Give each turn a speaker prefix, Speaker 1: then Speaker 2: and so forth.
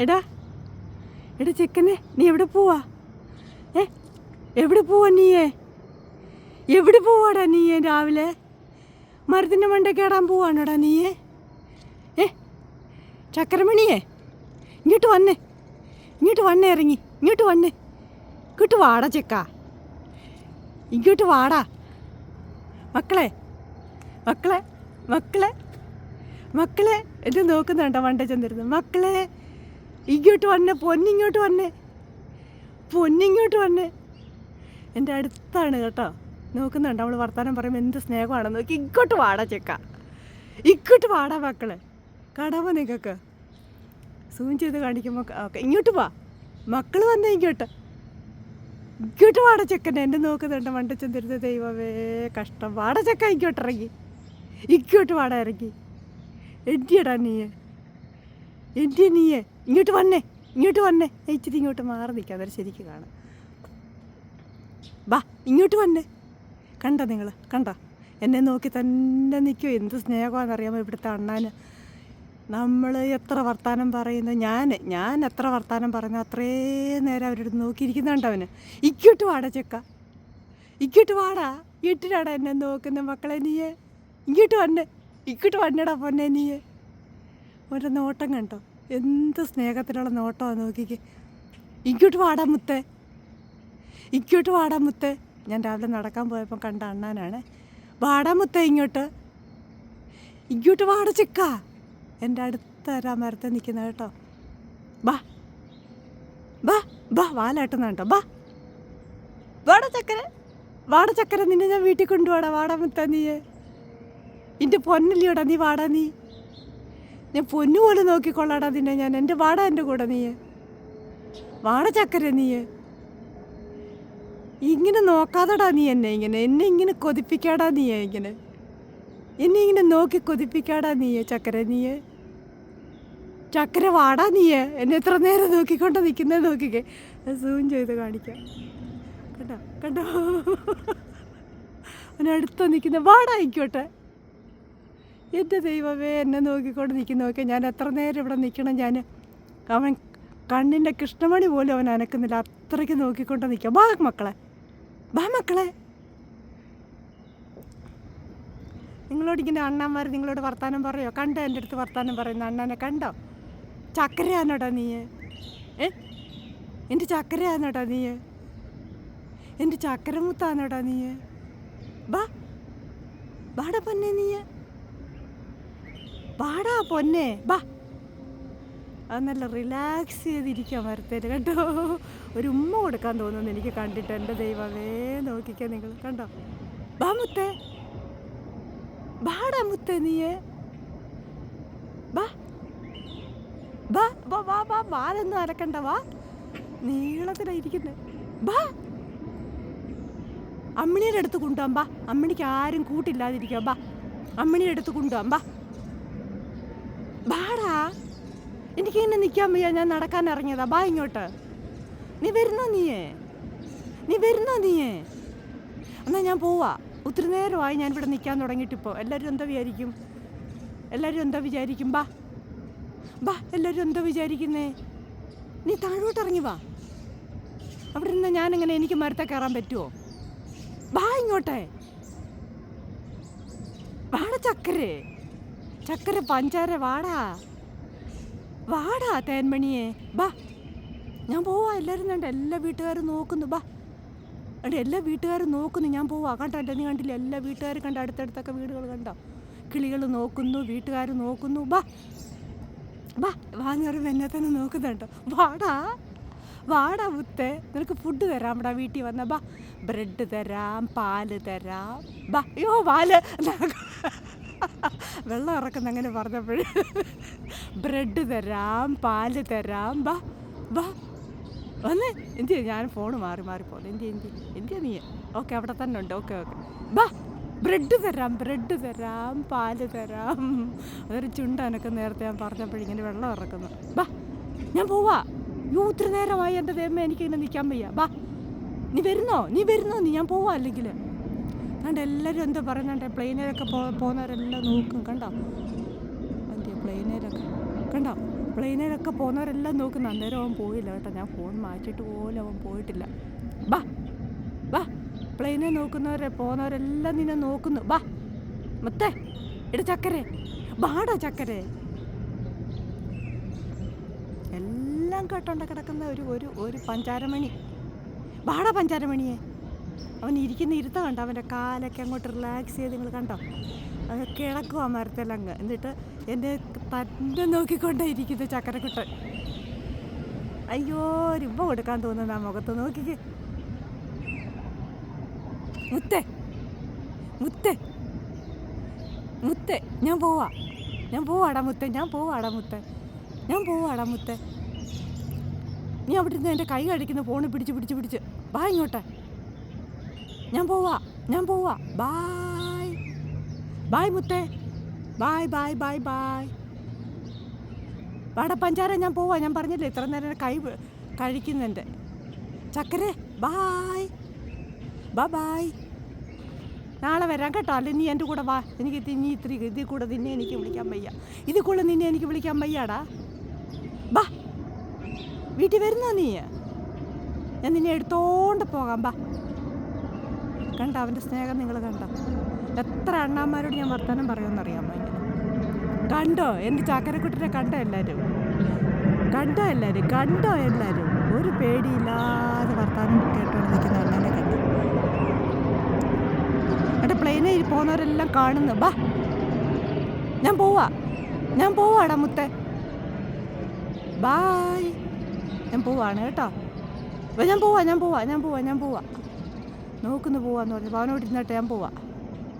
Speaker 1: എടാ എടാ ചെക്കനെ നീ എവിടെ പോവാ? ഏ എവിടെ പോവാ നീയേ? എവിടെ പോവാടാ നീയേ രാവിലെ? മരത്തിന്റെ മണ്ട കയറാൻ പോവാണോടാ നീയേ? ഏ ചക്കരമണിയേ ഇങ്ങോട്ട് വന്നേ. ഇങ്ങോട്ട് വന്നേ ഇറങ്ങി ഇങ്ങോട്ട് വന്നേ. ഇങ്ങോട്ട് വാടാ ചെക്ക. ഇങ്ങോട്ട് വാടാ. മക്കളെ മക്കളെ മക്കളെ മക്കളെ എന്നെ നോക്കുന്നുണ്ടോ മണ്ട ചെന്നിരുന്നു? മക്കളെ ഇങ്ങോട്ട് വന്നേ പൊന്നിങ്ങോട്ട് വന്നേ. പൊന്നിങ്ങോട്ട് വന്നെ. എന്റെ അടുത്താണ് കേട്ടോ. നോക്കുന്നുണ്ട്. അവൾ വർത്താനം പറയുമ്പോൾ എന്ത് സ്നേഹമാണെന്ന് നോക്കി. ഇങ്ങോട്ട് വാടാ ചെക്ക. ഇങ്ങോട്ട് വാടാ മക്കളെ. കടവ നിങ്ങൾക്ക് സൂം ചെയ്ത് കാണിക്കുമ്പോൾ ഓക്കെ ഇങ്ങോട്ട് വാ. മക്കൾ വന്നേ ഇങ്ങോട്ട്. ഇങ്ങോട്ട് വാട ചെക്കനെ. എന്റെ നോക്കുന്നുണ്ട്. മണ്ടച്ചെന്തിരുന്ന ദൈവമേ കഷ്ടം. വാട ചെക്ക ഇങ്ങോട്ട് ഇറങ്ങി. ഇങ്ങോട്ട് വാടാ ഇറങ്ങി. എന്തിയടാ നീയെ? എന്തിയ നീയെ? ഇങ്ങോട്ട് വന്നേ ഇങ്ങോട്ട് വന്നേ. ഇച്ചിരി ഇങ്ങോട്ട് മാറി നിൽക്കാം. അന്നേരം ശരിക്ക് കാണാം. ബാ ഇങ്ങോട്ട് വന്നേ. കണ്ട നിങ്ങൾ കണ്ട? എന്നെ നോക്കി തന്നെ നിൽക്കുമോ എന്ത് സ്നേഹമാണെന്നറിയാമോ ഇവിടുത്തെ അണ്ണാന്? നമ്മൾ എത്ര വർത്താനം പറയുന്നു? ഞാൻ ഞാൻ എത്ര വർത്താനം പറയുന്നു? അത്രേ നേരം അവരുടെ നോക്കിയിരിക്കുന്നുണ്ട് അവന്? ഇക്കോട്ട് വാടാ ചെക്ക. ഇക്കോട്ട് വാടാ. ഇട്ടിട്ടാടാ എന്നെ നോക്കുന്ന മക്കളെ നീയെ. ഇങ്ങോട്ട് വന്നെ. ഇക്കോട്ട് വന്നടാ പൊന്നെ നീയെ. ഒരു നോട്ടം കണ്ടോ? എന്ത് സ്നേഹത്തിലുള്ള നോട്ടമാണ് നോക്കിക്ക്. ഇങ്ങോട്ട് വാടാ മുത്തേ. ഇങ്ങോട്ട് വാടാ മുത്തേ. ഞാൻ രാവിലെ നടക്കാൻ പോയപ്പോൾ കണ്ട അണ്ണാനാണ്. വാടാ മുത്തേ ഇങ്ങോട്ട്. ഇങ്ങോട്ട് വാട ചിക്ക. എന്റെ അടുത്ത ആ മരത്തെ നിൽക്കുന്ന കേട്ടോ. ബാ ബാ ബാ വാലാട്ടുന്ന കേട്ടോ ബാ വാട ചക്കര. വാട ചക്കര നിന്നെ ഞാൻ വീട്ടിൽ കൊണ്ടുപോടാ. വാടാ മുത്ത നീയെ. എന്റെ പൊന്നില്ലയോടാ നീ വാടാ നീ. ഞാൻ പൊന്നു പോലെ നോക്കിക്കൊള്ളാടാ നിന്നെ ഞാൻ. എന്റെ വാട എന്റെ കൂടെ നീയെ. വാട ചക്കര നീയെ. ഇങ്ങനെ നോക്കാതെടാ നീ എന്നെ ഇങ്ങനെ. എന്നെ ഇങ്ങനെ കൊതിപ്പിക്കാടാ നീയെ ഇങ്ങനെ. എന്നെ ഇങ്ങനെ നോക്കി കൊതിപ്പിക്കാടാ നീയെ ചക്കര നീയെ. ചക്കര വാടാ നീയെ. എന്നെ എത്ര നേരം നോക്കിക്കൊണ്ട് നിൽക്കുന്നത് നോക്കിക്കേ. സൂം ചെയ്ത് കാണിക്കാം. കണ്ടോ? കണ്ടോ? അവനടുത്ത് നിൽക്കുന്ന വാടാ ആയിക്കോട്ടെ. എന്റെ ദൈവമേ എന്നെ നോക്കിക്കൊണ്ട് നിൽക്കുന്ന നോക്കി ഞാൻ എത്ര നേരം ഇവിടെ നിൽക്കണം ഞാൻ. അവൻ കണ്ണിന്റെ കൃഷ്ണമണി പോലും അവൻ അനക്കുന്നില്ല. അത്രയ്ക്ക് നോക്കിക്കൊണ്ട് നിൽക്കാം. വാ മക്കളെ. വാ മക്കളെ. നിങ്ങളോട് ഇങ്ങനെ അണ്ണന്മാർ നിങ്ങളോട് വർത്താനം പറയോ? കണ്ടോ എന്റെ അടുത്ത് വർത്താനം പറയുന്ന അണ്ണനെ? കണ്ടോ? ചക്കരയാണോടാ നീ. ഏ? എന്റെ ചക്കരയാണോടാ നീ. എന്റെ ചക്കരമുത്താണോടാ നീ. ബാ ബാടാ പൊന്നെ നീ. ബാടാ പൊന്നെ. ബാ. അത് നല്ല റിലാക്സ് ചെയ്തിരിക്കാൻ വരത്തേര് കേട്ടോ ഒരു ഉമ്മ കൊടുക്കാൻ തോന്നുന്നു എനിക്ക് കണ്ടിട്ട് എന്റെ ദൈവമേ നോക്കിക്കാൻ നിങ്ങൾ കണ്ടോ? ബാ മുത്തേ. ബാടാ മുത്തേ നീയെ. ബാ. ബാ ബാ ബാ ബാ ബാലൊന്നും അലക്കണ്ട വാ. നീളത്തിലായിരിക്കുന്നേ. ബാ. അമ്മിണിയുടെ അടുത്ത് കൊണ്ടുപോകാം ബാ. അമ്മിണിക്ക് ആരും കൂട്ടില്ലാതിരിക്കാം ബാ. അമ്മിണിയുടെ അടുത്ത് കൊണ്ടുപോകാം ബാ. ബാടാ എനിക്കിങ്ങനെ നിൽക്കാൻ വയ്യ ഞാൻ നടക്കാൻ ഇറങ്ങിയതാ. ബാ ഇങ്ങോട്ട്. നീ വരുന്നോ നീയേ? നീ വരുന്നോ നീയേ? എന്നാ ഞാൻ പോവാ. ഒത്തിരി നേരമായി ഞാൻ ഇവിടെ നിൽക്കാൻ തുടങ്ങിയിട്ടിപ്പോൾ എല്ലാവരും എന്താ വിചാരിക്കും? എല്ലാവരും എന്താ വിചാരിക്കും? ബാ. ബാ എല്ലാവരും എന്താ വിചാരിക്കുന്നേ? നീ താഴോട്ട് ഇറങ്ങി വാ. അവിടെ നിന്ന് ഞാനിങ്ങനെ എനിക്ക് മരത്തെ കയറാൻ പറ്റുമോ ബാ ഇങ്ങോട്ടെ. ബാടെ ചക്കരെ. ചക്കര പഞ്ചാര വാടാ. വാടാ തേൻമണിയെ. ബാ. ഞാൻ പോവാ എല്ലാവരും കണ്ട. എല്ലാ വീട്ടുകാരും നോക്കുന്നു. ബാ. അവിടെ എല്ലാ വീട്ടുകാരും നോക്കുന്നു. ഞാൻ പോവാ. കണ്ടോ? നീ കണ്ടില്ല? എല്ലാ വീട്ടുകാരും കണ്ട അടുത്തടുത്തൊക്കെ വീടുകൾ കണ്ടോ? കിളികൾ നോക്കുന്നു വീട്ടുകാർ നോക്കുന്നു. ബാ. ബാ വാങ്ങറി എന്നെ തന്നെ നോക്കുന്നുണ്ടോ? വാടാ. വാടാ മുത്തേ. നിനക്ക് ഫുഡ് തരാം ഇവിടെ വീട്ടിൽ വന്ന. ബാ. ബ്രെഡ് തരാം പാൽ തരാം. ബാ. അയ്യോ പാൽ. വെള്ളം ഇറക്കുന്ന അങ്ങനെ പറഞ്ഞപ്പോൾ ബ്രെഡ് തരാം പാൽ തരാം. ബാ ബാ വന്ന്. എന്തിയാ? ഞാൻ ഫോൺ മാറി മാറി പോകുന്നു എന്തി എന്തി എന്തിയാ നീ ഓക്കെ അവിടെ തന്നെ ഉണ്ട്. ഓക്കെ ഓക്കെ ബാ ബ്രെഡ് തരാം ബ്രെഡ് തരാം പാൽ തരാം. അതൊരു ചുണ്ടനൊക്കെ നേരത്തെ ഞാൻ പറഞ്ഞപ്പോഴിങ്ങനെ വെള്ളം ഇറക്കുന്നു. ബാ ഞാൻ പോവാ. യൂ ഇത്ര നേരമായി എന്റെ ദൈവമേ എനിക്കിങ്ങനെ നിൽക്കാൻ വയ്യ. ബാ നീ വരുന്നോ? നീ വരുന്നോ? നീ ഞാൻ പോവാ അല്ലെങ്കിൽ. കണ്ട എല്ലാവരും എന്താ പറയുന്നുണ്ട് പ്ലെയിനിലൊക്കെ പോ പോകുന്നവരെല്ലാം നോക്കും. കണ്ടോ? എന്തിയാ പ്ലെയിനിലൊക്കെ? കണ്ടോ? പ്ലെയിനിലൊക്കെ പോകുന്നവരെല്ലാം നോക്കുന്നു അന്നേരം അവൻ പോയില്ല കേട്ടോ. ഞാൻ ഫോൺ മാറ്റിയിട്ട് പോലും അവൻ പോയിട്ടില്ല. ബാ ബാ. പ്ലെയിനെ നോക്കുന്നവരെ പോകുന്നവരെല്ലാം നിന്നെ നോക്കുന്നു. ബാ മത്തേ ഇട ചക്കരേ. ബാടാ ചക്കരേ. എല്ലാം കേട്ടോണ്ട കിടക്കുന്ന ഒരു ഒരു ഒരു പഞ്ചാരമണി. ബാടാ പഞ്ചാരമണിയെ. അവൻ ഇരിക്കുന്ന ഇരുത്ത കണ്ടോ? അവന്റെ കാലൊക്കെ അങ്ങോട്ട് റിലാക്സ് ചെയ്ത് നിങ്ങൾ കണ്ടോ? അത് കിടക്കും ആ മരത്തിലങ്ങ് എന്നിട്ട് എന്റെ തന്നെ നോക്കിക്കൊണ്ടേ ഇരിക്കുന്ന ചക്കരക്കുട്ടൻ. അയ്യോ രൂപ കൊടുക്കാൻ തോന്നുന്നു ആ മുഖത്ത്. നോക്കിക്ക്. മുത്തേ. മുത്തേ. മുത്തേ. ഞാൻ പോവാ. ഞാൻ പോവാടാ മുത്തേ. ഞാൻ പോവാടാ മുത്തേ. ഞാൻ പോവാടാ മുത്തേ. നീ അവിടെ നിന്ന് എന്റെ കൈ കഴിക്കുന്ന ഫോണ് പിടിച്ച് പിടിച്ച് പിടിച്ച്. വാ ഇങ്ങോട്ടെ. ഞാൻ പോവാ ഞാൻ പോവാ. ബായ് ബായ് മുത്തേ. ബായ് ബായ് ബായ് ബായ് പഞ്ചാര ഞാൻ പോവാ. ഞാൻ പറഞ്ഞില്ലേ ഇത്ര നേരം കൈ കഴിക്കുന്നുണ്ട് ചക്കരെ ബായ് ബാ ബായ് നാളെ വരാം കേട്ടോ. അല്ലെ നീ എന്റെ കൂടെ വാ. എനിക്ക് നീ ഇത്തിരി ഇതിൽ കൂടെ നിന്നെ എനിക്ക് വിളിക്കാൻ വയ്യ. ഇതിൽ കൂടെ നിന്നെ എനിക്ക് വിളിക്കാൻ വയ്യാടാ. ബാ. വീട്ടിൽ വരുന്നോ നീ? ഞാൻ നിന്നെ എടുത്തോണ്ട് പോകാം. ബാ. കണ്ട അവന്റെ സ്നേഹം നിങ്ങൾ കണ്ടോ. എത്ര അണ്ണാമാരോട് ഞാൻ വർത്തമാനം പറയുമെന്നറിയാമോ ഇങ്ങനെ കണ്ടോ? എന്റെ ചാക്കരക്കുട്ടിനെ കണ്ടോ എല്ലാവരും? കണ്ടോ എല്ലാവരും? കണ്ടോ എല്ലാവരും? ഒരു പേടിയില്ലാതെ വർത്തമാനം കേട്ടോണ്ട് നിൽക്കുന്ന അണ്ണനെ കണ്ടു. എന്റെ പ്ലെയിനിൽ പോകുന്നവരെല്ലാം കാണുന്നു. ബാ. ഞാൻ പോവാ. ഞാൻ പോവാടാ മുത്തേ. ബായ് ഞാൻ പോവാണ് കേട്ടോ. ഞാൻ പോവാ ഞാൻ പോവാ ഞാൻ പോവാ ഞാൻ പോവാ. നോക്കുന്നു പോവാന്ന് പറഞ്ഞു. അവനോട് ഇരുന്നിട്ട് ഞാൻ പോവാ.